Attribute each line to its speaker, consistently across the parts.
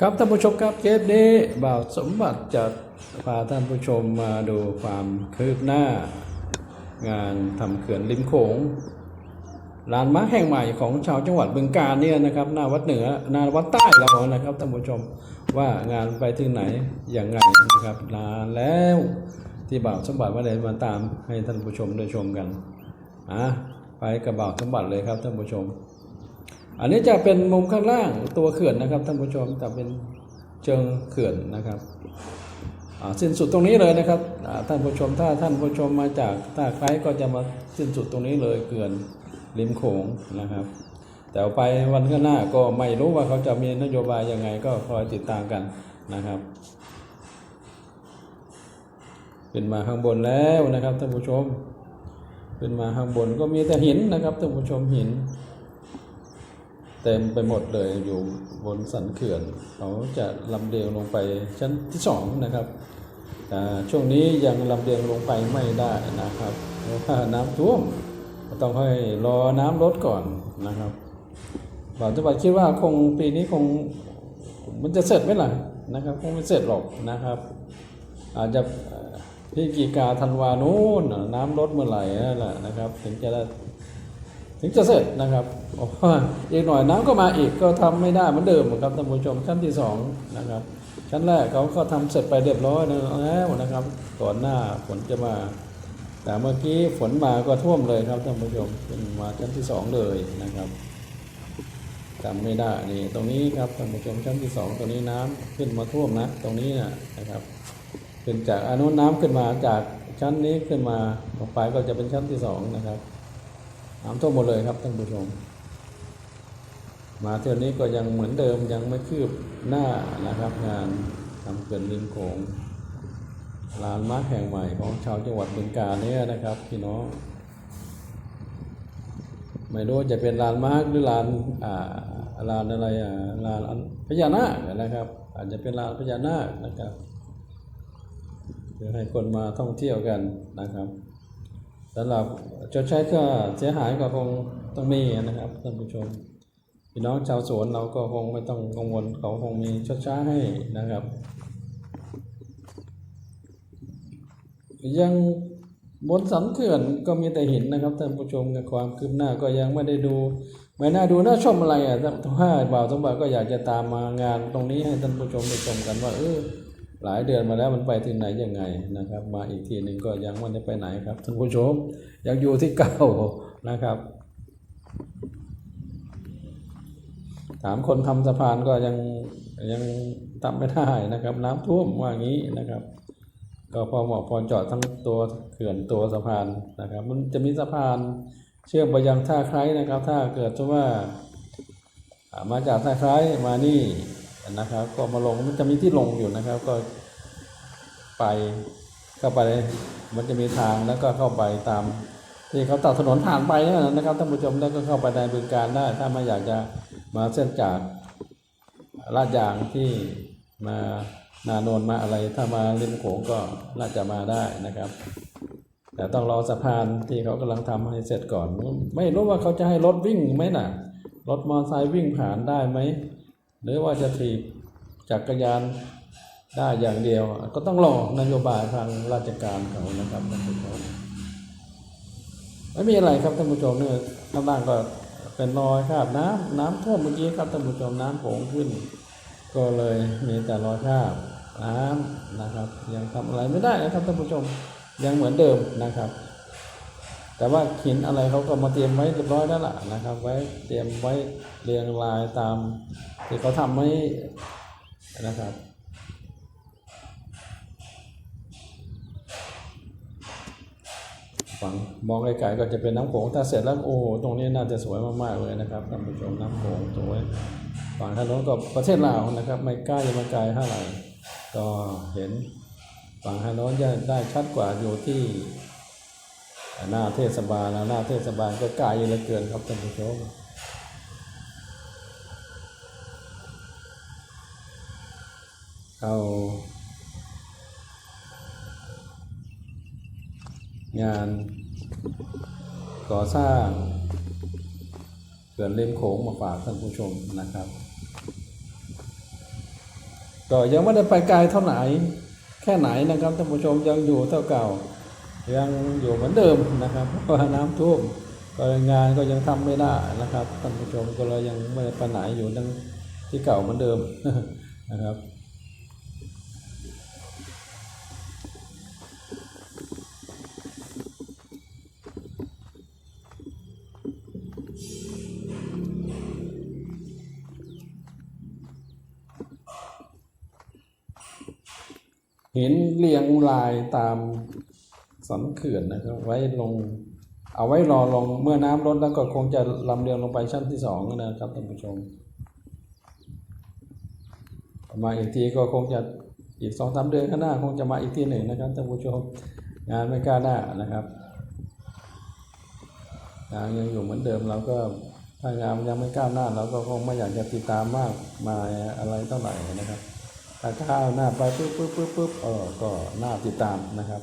Speaker 1: ครับท่านผู้ชมครับเทปนี้บ่าวสมบัติจะพาท่านผู้ชมมาดูความคืบหน้า งานทำเขื่อนริมโขงลานม้าแห่งใหม่ของชาวจังหวัดบึงกาฬเนี่ยนะครับหน้าวัดเหนือหน้าวัดใต้เรานะครับท่านผู้ชมว่างานไปถึงไหนอย่างไงนะครับนานแล้วที่บ่าวสมบัติว่าได้มาตามให้ท่านผู้ชมได้ชมกันอะไปกับบ่าวสมบัติเลยครับท่านผู้ชม อันนี้จะเป็นมุมข้างล่างตัวเขื่อนนะครับท่านผู้ชมจะเป็นเชิงเขื่อนนะครับสิ้นสุดตรงนี้เลยนะครับท่านผู้ชมถ้าท่านผู้ชมมาจากท่าไคล้ก็จะมาสิ้นสุดตรงนี้เลยเขื่อนริมโขงนะครับ แต่ไปวันข้างหน้าก็ไม่รู้ว่าเขาจะมีนโยบายยังไงก็คอยติดตามกันนะครับขึ้นมาข้างบนแล้วนะครับท่านผู้ชมขึ้นมาข้างบนก็มีแต่หินนะครับท่านผู้ชมหิน เต็มไปหมดเลยอยู่บนสันเขื่อน เขาจะลำเลียงลงไปชั้นที่สองนะครับช่วงนี้ยังลำเลียงลงไปไม่ได้นะครับเพราะว่าน้ำท่วมต้องให้รอน้ำลดก่อนนะครับบ่าวจังหวัดคิดว่าคงปีนี้คงมันจะเสร็จไหมล่ะนะครับ คงไม่เสร็จหรอกนะครับ อาจจะพี่กีกาธันวานู้นน้ำลดเมื่อไหร่นั่นแหละนะครับ ถึงจะได้ ถึงจะเสร็จนะครับอีกหน่อยน้ำก็มาอีกก็ทำไม่ได้เหมือนเดิมครับท่านผู้ชมชั้นที่สองนะครับชั้นแรกเขาก็ทำเสร็จไปเรียบร้อยแล้วนะครับก่อนหน้าฝนจะมา แต่เมื่อกี้ฝนมาก็ท่วมเลยครับท่านผู้ชมขึ้นมาชั้นที่สองเลยนะครับจำไม่ได้นี่ตรงนี้ครับท่านผู้ชมชั้นที่สองตรงนี้น้ำขึ้นมาท่วมนะ ตรงนี้นะนะครับขึ้นจากอนุน้ำขึ้นมาจากชั้นนี้ขึ้นมาลงไปก็จะเป็นชั้นที่สองนะครับ น้ำท่วมหมดเลยครับท่านผู้ชม มาเที่ยวนี้ก็ยังเหมือนเดิมยังไม่คืบหน้านะครับ งานทำเขื่อนริมโขงลานม้าแห่งใหม่ของชาวจังหวัดบึงกาฬเนี่ยนะครับพี่น้องไม่รู้จะเป็นลานม้าหรือลานอ่าลานอะไรอะลานพญานาคนะครับ อาจจะเป็นลานพญานาคนะครับเพื่อให้คนมาท่องเที่ยวกันนะครับ สำหรับชดใช้ค่าเสียหายก็คงต้องมีนะครับท่านผู้ชมพี่น้องชาวสวนเราก็คงไม่ต้องกังวลเขาคงมีชดใช้ให้นะครับ ยังบนสันเขื่อนก็มีแต่หินนะครับท่านผู้ชมกับความคืบหน้าก็ยังไม่ได้ดูไม่น่าดูน่าชมอะไรอะแต่ว่าบ่าวสมบัติก็อยากจะตามมางานตรงนี้ให้ท่านผู้ชมได้ชมกันว่าเออ หลายเดือนมาแล้วมันไปถึงไหนยังไงนะครับ มาอีกทีหนึ่งก็ยังไม่ได้ไปไหนครับท่านผู้ชมยังอยู่ที่เก่านะครับ ถามคนทำสะพานก็ยังยังทำไม่ได้นะครับ น้ำท่วมว่างี้นะครับ ก็พอเหมาะพอเจาะทั้งตัวเขื่อนตัวสะพานนะครับ มันจะมีสะพานเชื่อมไปยังท่าไคร้นะครับ ถ้าเกิดว่าอ่ามาจากท่าไคร้มานี่ นะครับ ก็มาลงมันจะมีที่ลงอยู่นะครับ ก็ไปเข้าไปมันจะมีทางแล้วก็เข้าไปตาม ที่เขาตัดถนนผ่านไปนี่นะครับท่านผู้ชมแล้วก็เข้าไปในบึงการได้ ถ้าไม่อยากจะมาเส้นจากลาดยางที่มานาโนนมาอะไรถ้ามาริมโขงก็น่าจะมาได้นะครับ แต่ต้องรอสะพานที่เขากำลังทำให้เสร็จก่อน ไม่รู้ว่าเขาจะให้รถวิ่งไหมน่ะ รถมอเตอร์ไซค์วิ่งผ่านได้ไหม หรือว่าจะถีบจักรยานได้อย่างเดียว ก็ต้องรอนโยบายทางราชการเขานะครับท่านผู้ชมไม่มีอะไรครับท่านผู้ชมเนี่ยข้างล่างก็เป็นรอยคราบน้ำน้ำท่วมเมื่อกี้ครับท่านผู้ชมน้ำโขงขึ้น ก็เลยมีแต่รอยคราบน้ำนะครับ ยังทำอะไรไม่ได้นะครับท่านผู้ชมยังเหมือนเดิมนะครับ แต่ว่าหินอะไรเขาก็มาเตรียมไว้เรียบร้อยแล้วล่ะนะครับ ไว้เตรียมไว้เรียงรายตามที่เขาทำไว้นะครับฝั่งมองไกลๆก็จะเป็นน้ำโขงถ้าเสร็จแล้วโอ้โหตรงนี้น่าจะสวยมากๆเลยนะครับท่านผู้ชมน้ำโขงสวยฝั่งทางโน้นก็ประเทศลาวนะครับ ไม่ใกล้ไม่ไกลเท่าไหร่ก็เห็นฝั่งทางโน้นจะได้ชัดกว่าอยู่ที่ หน้าเทศบาลนะหน้าเทศบาลก็ไกลเหลือเกินครับท่านผู้ชมเอางานก่อสร้างเขื่อนเล่มโขงมาฝากท่านผู้ชมนะครับ ก็ยังไม่ได้ไปไกลเท่าไหน แค่ไหนนะครับท่านผู้ชมยังอยู่เท่าเก่า ยังอยู่เหมือนเดิมนะครับเพราะว่าน้ำท่วมก็งานก็ยังทำไม่ได้นะครับท่านผู้ชมก็เลยยังไม่ได้ไปไหนอยู่ดังที่เก่าเหมือนเดิมนะครับเห็นเรียงรายตาม สันเขื่อนนะครับไว้ลง เอาไว้รอลงเมื่อน้ำลดแล้วก็คงจะลำเลียงลงไปชั้นที่สองนะครับท่านผู้ชมมาอีกทีก็คงจะอีกสองสามเดือนข้างหน้าคงจะมาอีกทีหนึ่งนะครับท่านผู้ชมงานไม่กล้าหน้านะครับงานยังอยู่เหมือนเดิมเราก็ถ้างานยังไม่ก้าวหน้าเราก็คงไม่อยากจะติดตามมากมาอะไรเท่าไหร่นะครับถ้าก้าวหน้าไปปุ๊บปุ๊บปุ๊บปุ๊บเออก็น่าติดตามนะครับ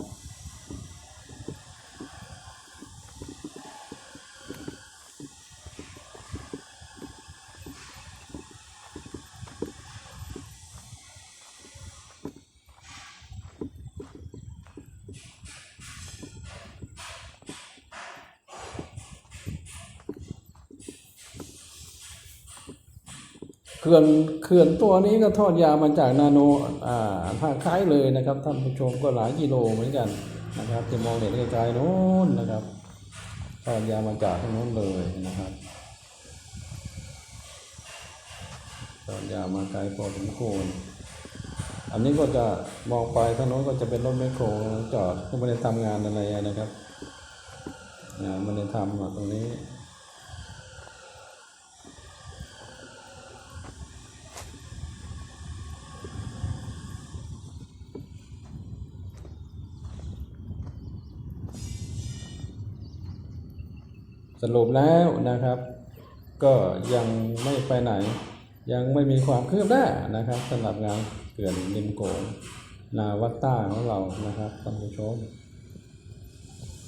Speaker 1: เขื่อนเขื่อนตัวนี้ก็ทอดยาวมาจากนาโนอ่าทางคล้ายเลยนะครับ ท่านผู้ชมก็หลายกิโลเหมือนกันนะครับจะมองเห็นไกลๆโน้นนะครับทอดยาวมาจากทางโน้นเลยนะครับทอดยาวมาไกลพอสมควรอันนี้ก็จะมองไปทางโน้นก็จะเป็นรถแมคโครจอดไม่ได้ทำงานอะไรนะครับงานไม่ได้ทำตรงนี้ สรุปแล้วนะครับ ก็ยังไม่ไปไหน ยังไม่มีความคืบหน้านะครับสำหรับงานเขื่อนริมโขงนาวัดต้าของเรานะครับท่านผู้ชม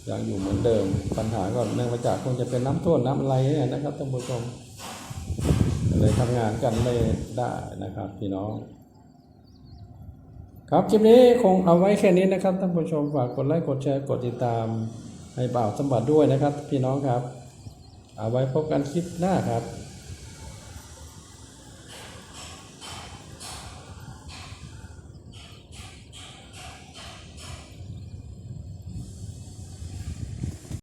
Speaker 1: ยังอยู่เหมือนเดิมปัญหาก็เนื่องมาจากคงจะเป็นน้ำท่วมน้ำอะไรเนี่ยนะครับท่านผู้ชมเลยทำงานกันไม่ได้นะครับพี่น้อง ครับคลิปนี้คงเอาไว้แค่นี้นะครับท่านผู้ชมฝากกดไลค์กดแชร์กดติดตามให้บ่าวสมบัติด้วยนะครับ พี่น้องครับ เอาไว้พบกันคลิปหน้าครับ